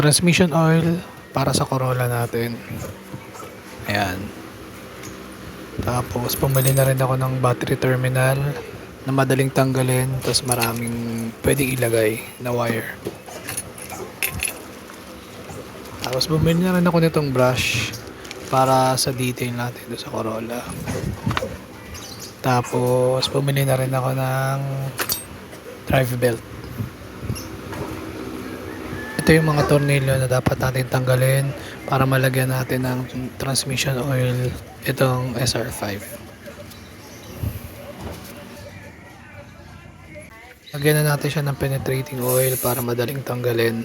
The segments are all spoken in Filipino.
transmission oil para sa Corolla natin. Ayan. Tapos pumili na rin ako ng battery terminal na madaling tanggalin tapos maraming pwedeng ilagay na wire. Tapos bumili na rin ako nitong brush para sa detail natin sa Corolla. Tapos bumili na rin ako ng drive belt. Ito yung mga tornilyo na dapat natin tanggalin para malagyan natin ng transmission oil itong SR5. Lagyan na natin siya ng penetrating oil para madaling tanggalin.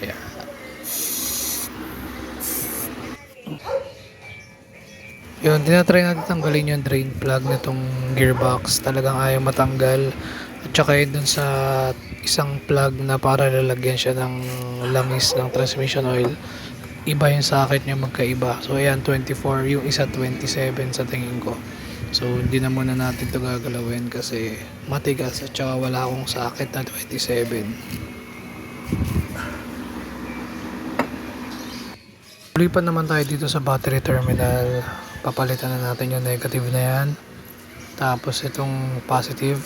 Ayan. Yun, tinatry natin tanggalin yung drain plug nitong gearbox. Talagang ayaw matanggal. At saka yun dun sa isang plug na para lalagyan siya ng langis ng transmission oil. Iba yung socket niya magkaiba. So ayan, 24. Yung isa 27 sa tingin ko. So hindi na muna natin to gagalawin kasi matigas at saka wala akong socket na 27. Lipat naman tayo dito sa battery terminal. Papalitan na natin yung negative na yan. Tapos itong positive.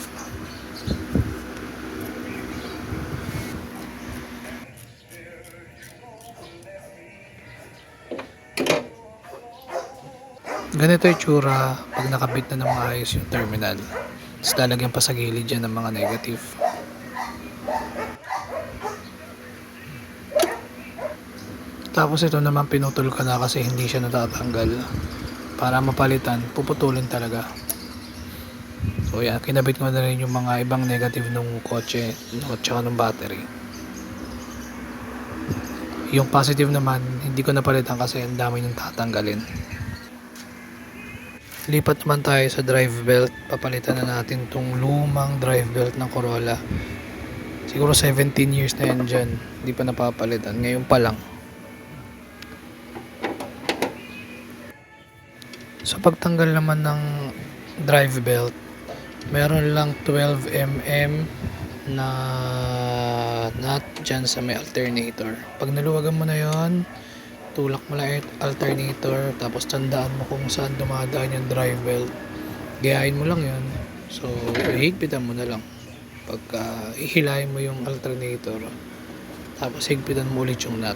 Ganito yung tsura pag nakabit na ng maayos yung terminal. Tapos lalagyan pa sa gilid dyan ng mga negative. Tapos ito naman pinutol ko na kasi hindi siya natatanggal. Para mapalitan, puputulin talaga. So yan, kinabit ko na rin yung mga ibang negative ng kotse at saka ng battery. Yung positive naman, hindi ko napalitan kasi ang dami nyung tatanggalin. Lipat naman tayo sa drive belt. Papalitan na natin tong lumang drive belt ng Corolla. Siguro 17 years na yan dyan. Hindi pa napapalitan. Ngayon pa lang. Sa pagtanggal naman ng drive belt, meron lang 12mm na nut dyan sa may alternator. Pag naluwagan mo na yon tulak yung alternator, tapos tandaan mo kung saan dumadaan yung drive belt. Gayahin mo lang yon So, higpitan mo na lang. Pagka ihilahin mo yung alternator, tapos higpitan mo ulit yung nut.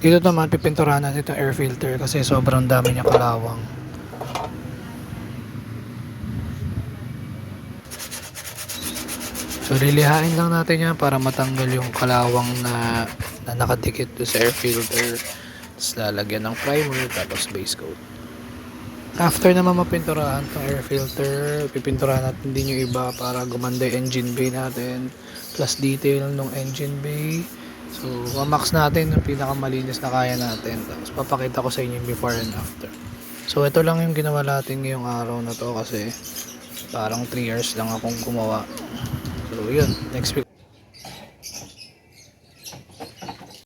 Dito naman pipinturahan natin itong air filter kasi sobrang dami niya kalawang. So lilihain lang natin yan para matanggal yung kalawang na, na nakadikit do sa air filter. Tapos lalagyan ng primer tapos base coat. After naman mapinturahan tong air filter, pipinturahan natin din yung iba para gumanda yung engine bay natin. Plus detail ng engine bay. So, max natin yung pinakamalinis na kaya natin. Tapos papakita ko sa inyo yung before and after. So, ito lang yung ginawa natin ngayong araw na to kasi parang 3 years lang akong gumawa. So, yun. Next week.